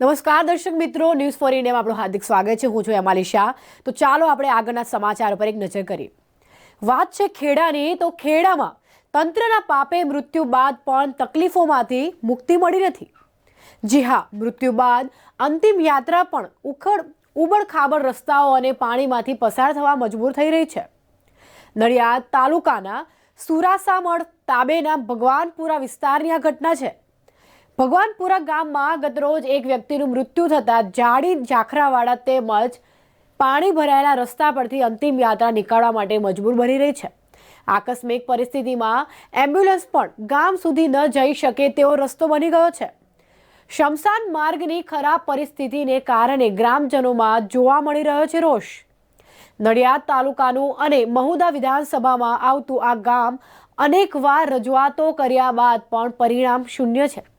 નમસ્કાર દર્શક મિત્રો ન્યૂઝ ફોર ઇન્ડિયામાં આપણું હાર્દિક સ્વાગત છે. હું છું એમાલી શાહ. તો ચાલો આપણે આગળના સમાચાર પર એક નજર કરીએ. વાત છે ખેડાની, તો ખેડામાં તંત્રના પાપે મૃત્યુ બાદ પણ તકલીફોમાંથી મુક્તિ મળી નથી. જી હા, મૃત્યુ બાદ અંતિમ યાત્રા પણ ઉખડ ઉબડ ખાબડ રસ્તાઓ અને પાણીમાંથી પસાર થવા મજબૂર થઈ રહી છે. નડિયાદ તાલુકાના સુરાસામળ તાબેના ભગવાનપુરા વિસ્તારની આ ઘટના છે. ભગવાનપુરા ગામમાં ગતરોજ એક વ્યક્તિનું મૃત્યુ થતાં જાડી જાખરાવાળા તેમજ પાણી ભરાયેલા રસ્તા પરથી અંતિમ યાત્રા નીકાળવા માટે મજબૂર બની રહી છે. આકસ્મિક પરિસ્થિતિમાં એમ્બ્યુલન્સ પણ ગામ સુધી ન જઈ શકે તેવો રસ્તો બની ગયો છે. શમશાન માર્ગની ખરાબ પરિસ્થિતિને કારણે ગ્રામજનોમાં જોવા મળી રહ્યો છે રોષ. નડિયાદ તાલુકાનું અને મહુદા વિધાનસભામાં આવતું આ ગામ અનેકવાર રજૂઆતો કર્યા બાદ પણ પરિણામ શૂન્ય છે.